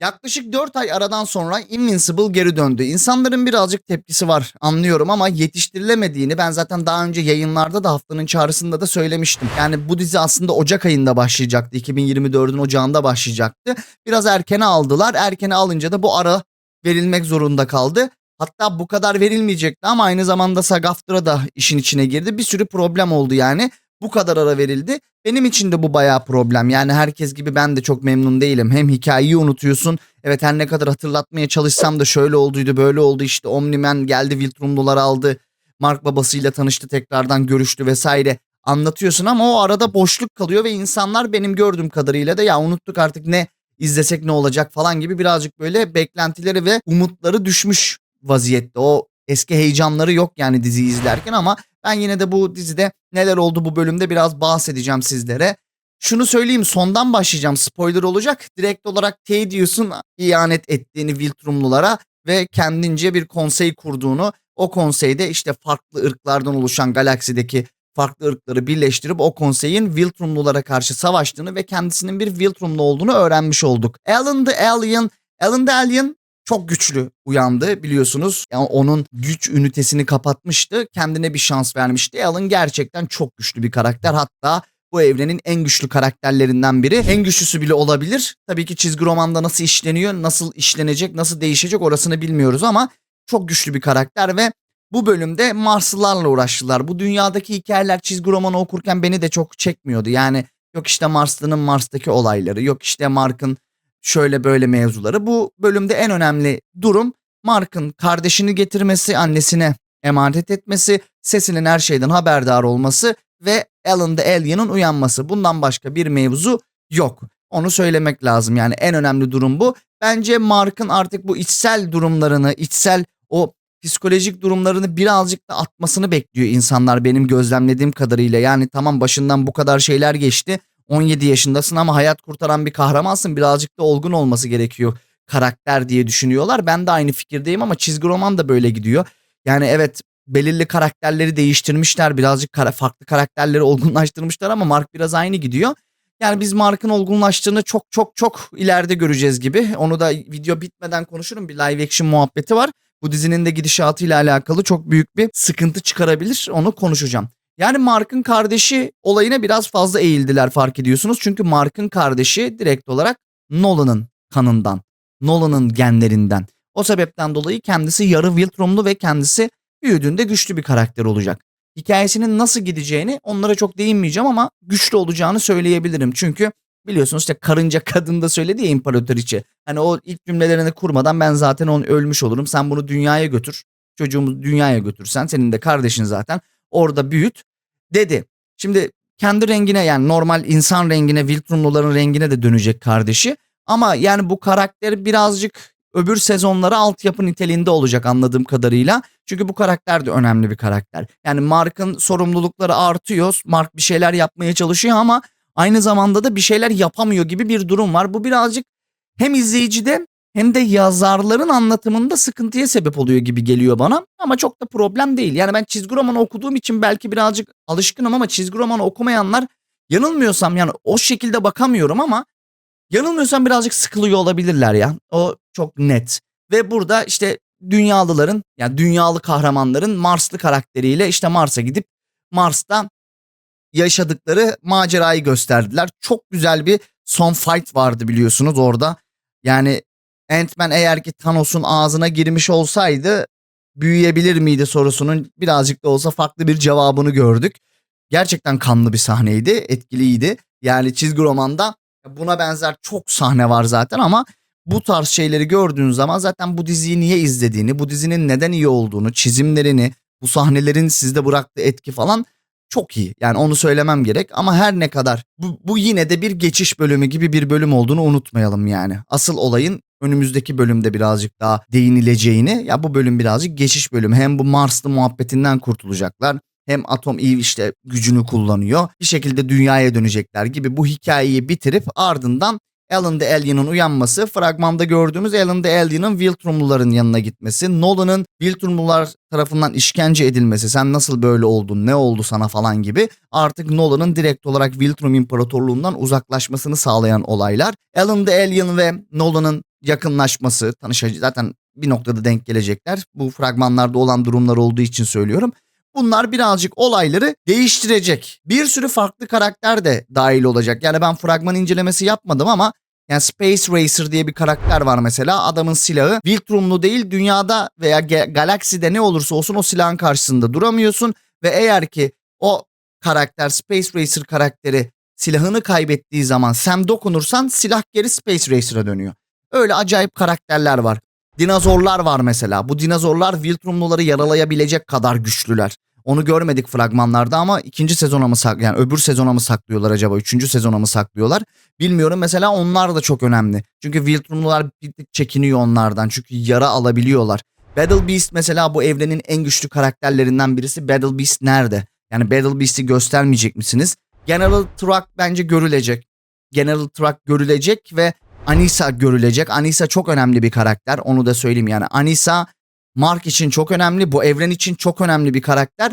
Yaklaşık 4 ay aradan sonra Invincible geri döndü. İnsanların birazcık tepkisi var anlıyorum ama yetiştirilemediğini ben zaten daha önce yayınlarda da haftanın çağrısında da söylemiştim. Yani bu dizi aslında Ocak ayında başlayacaktı. 2024'ün ocağında başlayacaktı. Biraz erkene aldılar. Erkene alınca da bu ara verilmek zorunda kaldı. Hatta bu kadar verilmeyecekti ama aynı zamanda SAG-AFTRA da işin içine girdi. Bir sürü problem oldu yani. Bu kadar ara verildi. Benim için de bu bayağı problem. Yani herkes gibi ben de çok memnun değilim. Hem hikayeyi unutuyorsun. Evet her ne kadar hatırlatmaya çalışsam da şöyle olduydu böyle oldu işte Omniman geldi Viltrumluları aldı. Mark babasıyla tanıştı tekrardan görüştü vesaire anlatıyorsun ama o arada boşluk kalıyor ve insanlar benim gördüğüm kadarıyla da ya unuttuk artık ne izlesek ne olacak falan gibi birazcık böyle beklentileri ve umutları düşmüş vaziyette. O eski heyecanları yok yani diziyi izlerken ama ben yine de bu dizide neler oldu bu bölümde biraz bahsedeceğim sizlere. Şunu söyleyeyim sondan başlayacağım spoiler olacak. Direkt olarak Tedius'un ihanet ettiğini Viltrumlulara ve kendince bir konsey kurduğunu o konseyde işte farklı ırklardan oluşan galaksideki farklı ırkları birleştirip o konseyin Viltrumlulara karşı savaştığını ve kendisinin bir Viltrumlu olduğunu öğrenmiş olduk. Alan the Alien, Alan the Alien çok güçlü uyandı biliyorsunuz. Yani onun güç ünitesini kapatmıştı. Kendine bir şans vermişti. Alan gerçekten çok güçlü bir karakter. Hatta bu evrenin en güçlü karakterlerinden biri. En güçlüsü bile olabilir. Tabii ki çizgi romanda nasıl işleniyor, nasıl işlenecek, nasıl değişecek orasını bilmiyoruz ama çok güçlü bir karakter ve bu bölümde Marslılarla uğraştılar. Bu dünyadaki hikayeler çizgi romanı okurken beni de çok çekmiyordu. Yani yok işte Marslı'nın Mars'taki olayları, yok işte Mark'ın şöyle böyle mevzuları. Bu bölümde en önemli durum Mark'ın kardeşini getirmesi, annesine emanet etmesi, sesinin her şeyden haberdar olması ve Alan the Alien'ın uyanması. Bundan başka bir mevzu yok. Onu söylemek lazım yani en önemli durum bu. Bence Mark'ın artık bu içsel durumlarını, içsel o psikolojik durumlarını birazcık da atmasını bekliyor insanlar benim gözlemlediğim kadarıyla. Yani tamam başından bu kadar şeyler geçti. 17 yaşındasın ama hayat kurtaran bir kahramansın. Birazcık da olgun olması gerekiyor karakter diye düşünüyorlar. Ben de aynı fikirdeyim ama çizgi roman da böyle gidiyor. Yani evet belirli karakterleri değiştirmişler. Birazcık kara, farklı karakterleri olgunlaştırmışlar ama Mark biraz aynı gidiyor. Yani biz Mark'ın olgunlaştığını çok çok çok ileride göreceğiz gibi. Onu da video bitmeden konuşurum. Bir live action muhabbeti var. Bu dizinin de gidişatıyla alakalı çok büyük bir sıkıntı çıkarabilir. Onu konuşacağım. Yani Mark'ın kardeşi olayına biraz fazla eğildiler fark ediyorsunuz. Çünkü Mark'ın kardeşi direkt olarak Nolan'ın kanından, Nolan'ın genlerinden. O sebepten dolayı kendisi yarı Viltrumlu ve kendisi büyüdüğünde güçlü bir karakter olacak. Hikayesinin nasıl gideceğini onlara çok değinmeyeceğim ama güçlü olacağını söyleyebilirim. Çünkü biliyorsunuz işte karınca kadın da söyledi ya imparatoriçe. Hani o ilk cümlelerini kurmadan ben zaten onu ölmüş olurum. Sen bunu dünyaya götür. Çocuğumu dünyaya götürsen senin de kardeşin zaten orada büyüt dedi. Şimdi kendi rengine yani normal insan rengine Viltrumluların rengine de dönecek kardeşi. Ama yani bu karakter birazcık öbür sezonlara altyapı niteliğinde olacak anladığım kadarıyla. Çünkü bu karakter de önemli bir karakter. Yani Mark'ın sorumlulukları artıyor. Mark bir şeyler yapmaya çalışıyor ama aynı zamanda da bir şeyler yapamıyor gibi bir durum var. Bu birazcık hem izleyicide hem de yazarların anlatımında sıkıntıya sebep oluyor gibi geliyor bana. Ama çok da problem değil. Yani ben çizgi romanı okuduğum için belki birazcık alışkınım ama çizgi romanı okumayanlar yanılmıyorsam yani o şekilde bakamıyorum ama yanılmıyorsam birazcık sıkılıyor olabilirler ya. O çok net. Ve burada işte dünyalıların yani dünyalı kahramanların Marslı karakteriyle işte Mars'a gidip Mars'ta yaşadıkları macerayı gösterdiler. Çok güzel bir son fight vardı biliyorsunuz orada. Yani Ant-Man eğer ki Thanos'un ağzına girmiş olsaydı büyüyebilir miydi sorusunun birazcık da olsa farklı bir cevabını gördük. Gerçekten kanlı bir sahneydi, etkiliydi. Yani çizgi romanda buna benzer çok sahne var zaten ama bu tarz şeyleri gördüğün zaman zaten bu diziyi niye izlediğini, bu dizinin neden iyi olduğunu, çizimlerini, bu sahnelerin sizde bıraktığı etki falan çok iyi. Yani onu söylemem gerek ama her ne kadar bu, bu yine de bir geçiş bölümü gibi bir bölüm olduğunu unutmayalım yani. Asıl olayın önümüzdeki bölümde birazcık daha değinileceğini ya bu bölüm birazcık geçiş bölümü. Hem bu Marslı muhabbetinden kurtulacaklar hem Atom Eve işte gücünü kullanıyor. Bir şekilde dünyaya dönecekler gibi bu hikayeyi bitirip ardından Alan the Alien'ın uyanması, fragmanda gördüğümüz Alan the Alien'ın Wiltrumluların yanına gitmesi, Nolan'ın Wiltrumlular tarafından işkence edilmesi, sen nasıl böyle oldun, ne oldu sana falan gibi artık Nolan'ın direkt olarak Wiltrum İmparatorluğundan uzaklaşmasını sağlayan olaylar. Alan the Alien ve Nolan'ın yakınlaşması, tanışacı zaten bir noktada denk gelecekler. Bu fragmanlarda olan durumlar olduğu için söylüyorum. Bunlar birazcık olayları değiştirecek. Bir sürü farklı karakter de dahil olacak. Yani ben fragman incelemesi yapmadım ama yani Space Racer diye bir karakter var mesela. Adamın silahı Viltrumlu değil dünyada veya galakside ne olursa olsun o silahın karşısında duramıyorsun. Ve eğer ki o karakter Space Racer karakteri silahını kaybettiği zaman sen dokunursan silah geri Space Racer'a dönüyor. Öyle acayip karakterler var. Dinozorlar var mesela. Bu dinozorlar Viltrumluları yaralayabilecek kadar güçlüler. Onu görmedik fragmanlarda ama ikinci sezona mı sak yani öbür sezona mı saklıyorlar acaba? Üçüncü sezona mı saklıyorlar? Bilmiyorum mesela onlar da çok önemli. Çünkü Viltrumlular bir çekiniyor onlardan. Çünkü yara alabiliyorlar. Battle Beast mesela bu evrenin en güçlü karakterlerinden birisi. Battle Beast nerede? Yani Battle Beast'i göstermeyecek misiniz? General Truck bence görülecek. General Truck görülecek ve Anissa görülecek. Anissa çok önemli bir karakter. Onu da söyleyeyim yani. Anissa Mark için çok önemli. Bu evren için çok önemli bir karakter.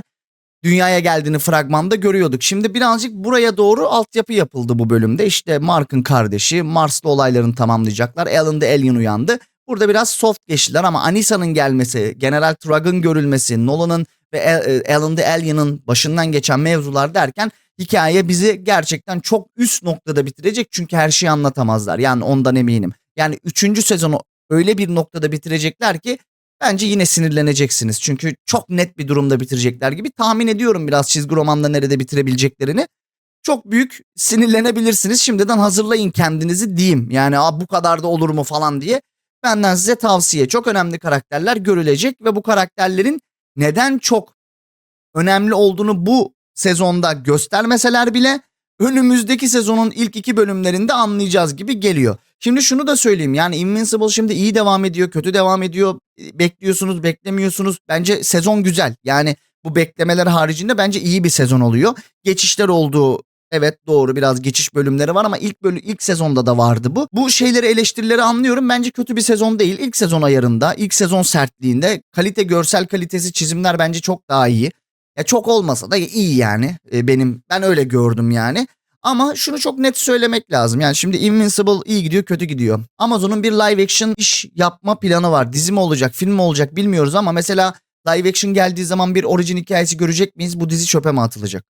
Dünyaya geldiğini fragmanda görüyorduk. Şimdi birazcık buraya doğru altyapı yapıldı bu bölümde. İşte Mark'ın kardeşi Mars'ta olaylarını tamamlayacaklar. Alan the Alien uyandı. Burada biraz soft geçtiler ama Anissa'nın gelmesi, General Trugg'ın görülmesi, Nolan'ın ve Al- Alan the Alien'ın başından geçen mevzular derken hikaye bizi gerçekten çok üst noktada bitirecek. Çünkü her şeyi anlatamazlar. Yani ondan eminim. Yani 3. sezonu öyle bir noktada bitirecekler ki bence yine sinirleneceksiniz. Çünkü çok net bir durumda bitirecekler gibi tahmin ediyorum biraz çizgi romanda nerede bitirebileceklerini. Çok büyük sinirlenebilirsiniz. Şimdiden hazırlayın kendinizi diyeyim. Yani Aa, bu kadar da olur mu falan diye. Benden size tavsiye. Çok önemli karakterler görülecek ve bu karakterlerin neden çok önemli olduğunu bu sezonda göstermeseler bile önümüzdeki sezonun ilk iki bölümlerinde anlayacağız gibi geliyor. Şimdi şunu da söyleyeyim yani Invincible şimdi iyi devam ediyor, kötü devam ediyor. Bekliyorsunuz, beklemiyorsunuz. Bence sezon güzel. Yani bu beklemeler haricinde bence iyi bir sezon oluyor. Geçişler olduğu Evet doğru biraz geçiş bölümleri var ama ilk bölüm ilk sezonda da vardı bu. Bu şeyleri eleştirileri anlıyorum. Bence kötü bir sezon değil. İlk sezon ayarında, ilk sezon sertliğinde kalite görsel kalitesi çizimler bence çok daha iyi. Ya çok olmasa da iyi yani. E, benim ben öyle gördüm yani. Ama şunu çok net söylemek lazım. Yani şimdi Invincible iyi gidiyor, kötü gidiyor. Amazon'un bir live action iş yapma planı var. Dizi mi olacak, film mi olacak bilmiyoruz ama mesela live action geldiği zaman bir orijin hikayesi görecek miyiz? Bu dizi çöpe mi atılacak?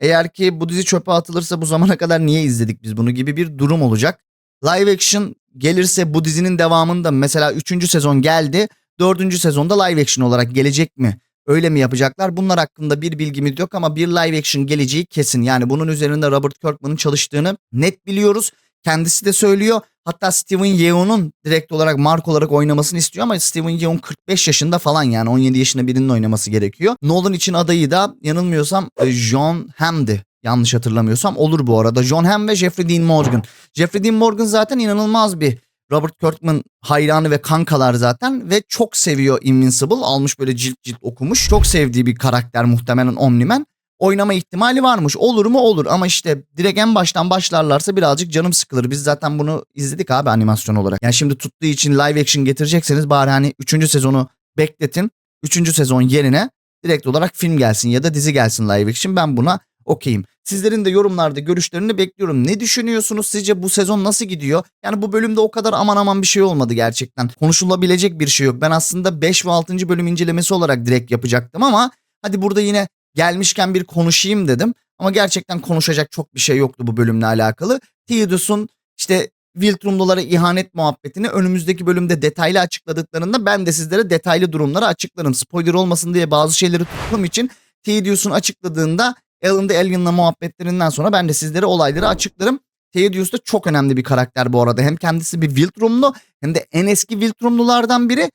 Eğer ki bu dizi çöpe atılırsa bu zamana kadar niye izledik biz bunu gibi bir durum olacak. Live action gelirse bu dizinin devamında mesela 3. sezon geldi. 4. sezonda live action olarak gelecek mi? Öyle mi yapacaklar? Bunlar hakkında bir bilgimiz yok ama bir live action geleceği kesin. Yani bunun üzerinde Robert Kirkman'ın çalıştığını net biliyoruz. Kendisi de söylüyor. Hatta Steven Yeun'un direkt olarak Mark olarak oynamasını istiyor ama Steven Yeun 45 yaşında falan yani 17 yaşında birinin oynaması gerekiyor. Nolan için adayı da yanılmıyorsam e, John Hamm'di. Yanlış hatırlamıyorsam olur bu arada. John Hamm ve Jeffrey Dean Morgan. Jeffrey Dean Morgan zaten inanılmaz bir Robert Kirkman hayranı ve kankalar zaten ve çok seviyor Invincible. Almış böyle cilt cilt okumuş. Çok sevdiği bir karakter muhtemelen Omni-Man. Oynama ihtimali varmış. Olur mu olur ama işte direkt en baştan başlarlarsa birazcık canım sıkılır. Biz zaten bunu izledik abi animasyon olarak. Yani şimdi tuttuğu için live action getirecekseniz bari hani 3. sezonu bekletin. 3. sezon yerine direkt olarak film gelsin ya da dizi gelsin live action. Ben buna okeyim. Sizlerin de yorumlarda görüşlerini bekliyorum. Ne düşünüyorsunuz? Sizce bu sezon nasıl gidiyor? Yani bu bölümde o kadar aman aman bir şey olmadı gerçekten. Konuşulabilecek bir şey yok. Ben aslında 5 ve 6. bölüm incelemesi olarak direkt yapacaktım ama hadi burada yine gelmişken bir konuşayım dedim. Ama gerçekten konuşacak çok bir şey yoktu bu bölümle alakalı. Theodos'un işte Viltrumlulara ihanet muhabbetini önümüzdeki bölümde detaylı açıkladıklarında ben de sizlere detaylı durumları açıklarım. Spoiler olmasın diye bazı şeyleri tuttuğum için Theodos'un açıkladığında Alan the Alien'la muhabbetlerinden sonra ben de sizlere olayları açıklarım. Theodius da çok önemli bir karakter bu arada. Hem kendisi bir Viltrumlu hem de en eski Viltrumlulardan biri.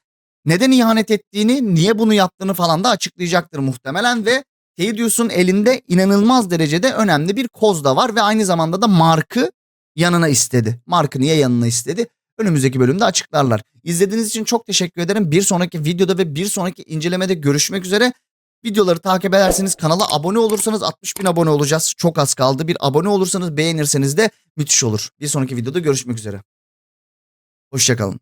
Neden ihanet ettiğini, niye bunu yaptığını falan da açıklayacaktır muhtemelen ve Theodius'un elinde inanılmaz derecede önemli bir koz da var ve aynı zamanda da Mark'ı yanına istedi. Mark'ı niye yanına istedi? Önümüzdeki bölümde açıklarlar. İzlediğiniz için çok teşekkür ederim. Bir sonraki videoda ve bir sonraki incelemede görüşmek üzere. Videoları takip ederseniz kanala abone olursanız 60 bin abone olacağız. Çok az kaldı. Bir abone olursanız beğenirseniz de müthiş olur. Bir sonraki videoda görüşmek üzere. Hoşçakalın.